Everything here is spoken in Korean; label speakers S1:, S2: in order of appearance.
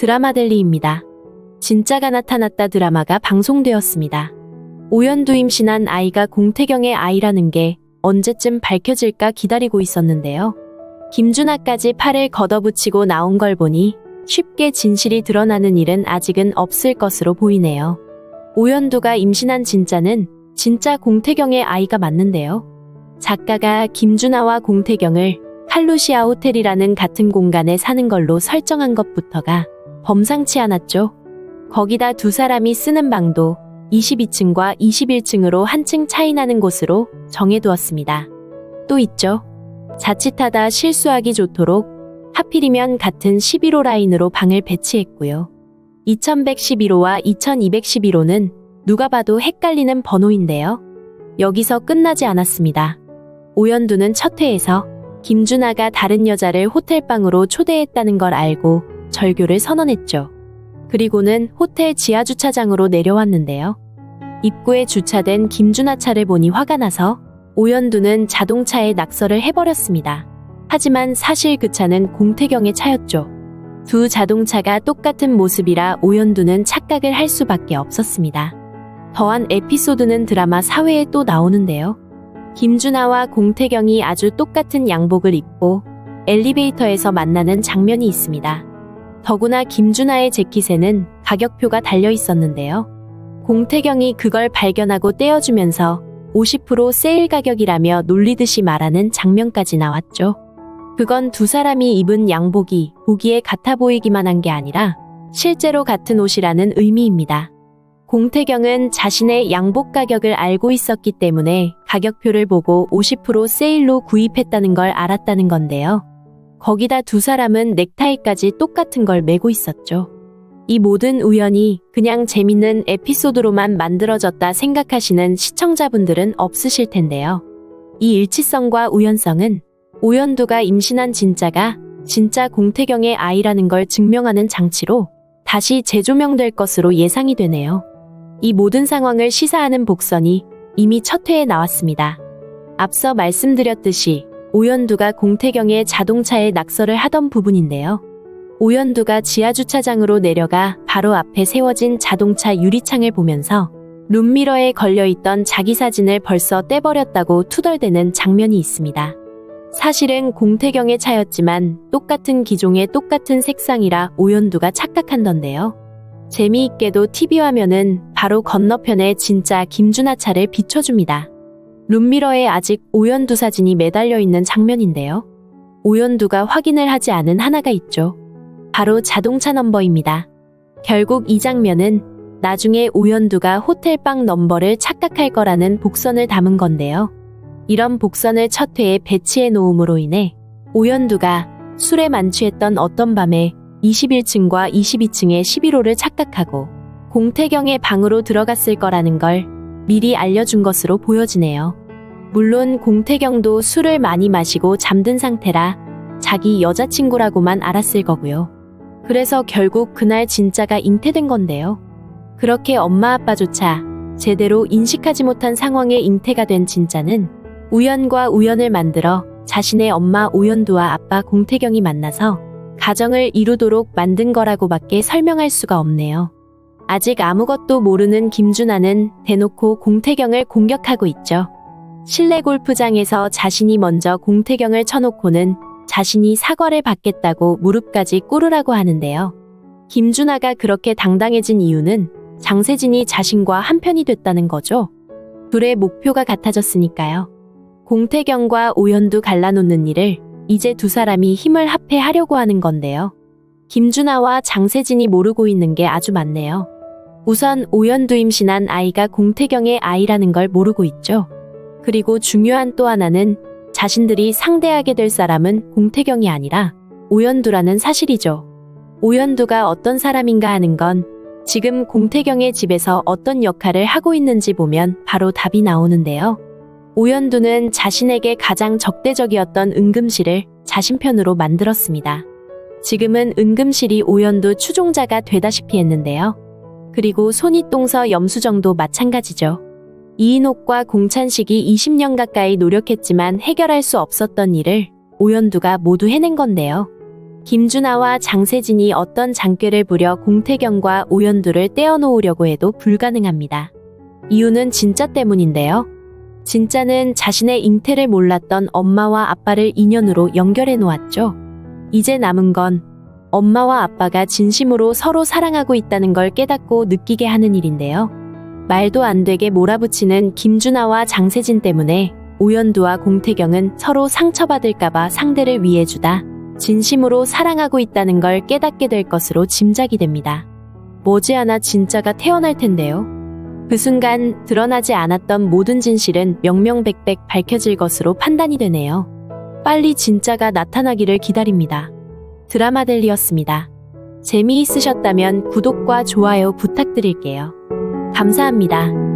S1: 드라마델리입니다. 진짜가 나타났다 드라마가 방송되었습니다. 오연두 임신한 아이가 공태경의 아이라는 게 언제쯤 밝혀질까 기다리고 있었는데요. 김준하까지 팔을 걷어붙이고 나온 걸 보니 쉽게 진실이 드러나는 일은 아직은 없을 것으로 보이네요. 오연두가 임신한 진짜는 진짜 공태경의 아이가 맞는데요. 작가가 김준하와 공태경을 칼루시아 호텔이라는 같은 공간에 사는 걸로 설정한 것부터가 범상치 않았죠. 거기다 두 사람이 쓰는 방도 22층과 21층으로 한층 차이 나는 곳으로 정해두었습니다. 또 있죠. 자칫하다 실수하기 좋도록 하필이면 같은 11호 라인으로 방을 배치했고요. 2111호와 2211호는 누가 봐도 헷갈리는 번호인데요. 여기서 끝나지 않았습니다. 오연두는 첫 회에서 김준하가 다른 여자를 호텔방으로 초대했다는 걸 알고 절교를 선언했죠. 그리고는 호텔 지하 주차장으로 내려왔는데요. 입구에 주차된 김준하 차를 보니 화가 나서 오연두는 자동차에 낙서를 해버렸습니다. 하지만 사실 그 차는 공태경의 차였죠. 두 자동차가 똑같은 모습이라 오연두는 착각을 할 수밖에 없었습니다. 더한 에피소드는 드라마 4회에 또 나오는데요. 김준하와 공태경이 아주 똑같은 양복을 입고 엘리베이터에서 만나는 장면이 있습니다. 더구나 김준하의 재킷에는 가격표가 달려 있었는데요. 공태경이 그걸 발견하고 떼어주면서 50% 세일 가격이라며 놀리듯이 말하는 장면까지 나왔죠. 그건 두 사람이 입은 양복이 보기에 같아 보이기만 한 게 아니라 실제로 같은 옷이라는 의미입니다. 공태경은 자신의 양복 가격을 알고 있었기 때문에 가격표를 보고 50% 세일로 구입했다는 걸 알았다는 건데요. 거기다 두 사람은 넥타이까지 똑같은 걸 메고 있었죠. 이 모든 우연이 그냥 재밌는 에피소드로만 만들어졌다 생각하시는 시청자분들은 없으실 텐데요. 이 일치성과 우연성은 오연두가 임신한 진짜가 진짜 공태경의 아이라는 걸 증명하는 장치로 다시 재조명될 것으로 예상이 되네요. 이 모든 상황을 시사하는 복선이 이미 첫 회에 나왔습니다. 앞서 말씀드렸듯이 오연두가 공태경의 자동차에 낙서를 하던 부분인데요. 오연두가 지하주차장으로 내려가 바로 앞에 세워진 자동차 유리창을 보면서 룸미러에 걸려있던 자기 사진을 벌써 떼버렸다고 투덜대는 장면이 있습니다. 사실은 공태경의 차였지만 똑같은 기종의 똑같은 색상이라 오연두가 착각한던데요. 재미있게도 TV화면은 바로 건너편에 진짜 김준하 차를 비춰줍니다. 룸미러에 아직 오연두 사진이 매달려 있는 장면인데요. 오연두가 확인을 하지 않은 하나가 있죠. 바로 자동차 넘버입니다. 결국 이 장면은 나중에 오연두가 호텔방 넘버를 착각할 거라는 복선을 담은 건데요. 이런 복선을 첫 회에 배치해 놓음으로 인해 오연두가 술에 만취했던 어떤 밤에 21층과 22층의 11호를 착각하고 공태경의 방으로 들어갔을 거라는 걸 미리 알려준 것으로 보여지네요. 물론 공태경도 술을 많이 마시고 잠든 상태라 자기 여자친구라고만 알았을 거고요. 그래서 결국 그날 진짜가 잉태된 건데요. 그렇게 엄마 아빠조차 제대로 인식하지 못한 상황에 잉태가 된 진짜는 우연과 우연을 만들어 자신의 엄마 오연두와 아빠 공태경이 만나서 가정을 이루도록 만든 거라고밖에 설명할 수가 없네요. 아직 아무것도 모르는 김준하는 대놓고 공태경을 공격하고 있죠. 실내 골프장에서 자신이 먼저 공태경을 쳐놓고는 자신이 사과를 받겠다고 무릎까지 꿇으라고 하는데요. 김준하가 그렇게 당당해진 이유는 장세진이 자신과 한편이 됐다는 거죠. 둘의 목표가 같아졌으니까요. 공태경과 오연두 갈라놓는 일을 이제 두 사람이 힘을 합해 하려고 하는 건데요. 김준하와 장세진이 모르고 있는 게 아주 많네요. 우선 오연두 임신한 아이가 공태경의 아이라는 걸 모르고 있죠. 그리고 중요한 또 하나는 자신들이 상대하게 될 사람은 공태경이 아니라 오연두라는 사실이죠. 오연두가 어떤 사람인가 하는 건 지금 공태경의 집에서 어떤 역할을 하고 있는지 보면 바로 답이 나오는데요. 오연두는 자신에게 가장 적대적이었던 응금실을 자신 편으로 만들었습니다. 지금은 응금실이 오연두 추종자가 되다시피 했는데요. 그리고 손이똥서 염수정도 마찬가지죠. 이인옥과 공찬식이 20년 가까이 노력했지만 해결할 수 없었던 일을 오연두가 모두 해낸 건데요. 김준하와 장세진이 어떤 장꾀를 부려 공태경과 오연두를 떼어놓으려고 해도 불가능합니다. 이유는 진짜 때문인데요. 진짜는 자신의 잉태를 몰랐던 엄마와 아빠를 인연으로 연결해 놓았죠. 이제 남은 건 엄마와 아빠가 진심으로 서로 사랑하고 있다는 걸 깨닫고 느끼게 하는 일인데요. 말도 안 되게 몰아붙이는 김준하와 장세진 때문에 오연두와 공태경은 서로 상처받을까봐 상대를 위해주다 진심으로 사랑하고 있다는 걸 깨닫게 될 것으로 짐작이 됩니다. 머지않아 진짜가 태어날 텐데요. 그 순간 드러나지 않았던 모든 진실은 명명백백 밝혀질 것으로 판단이 되네요. 빨리 진짜가 나타나기를 기다립니다. 드라마델리였습니다. 재미있으셨다면 구독과 좋아요 부탁드릴게요. 감사합니다.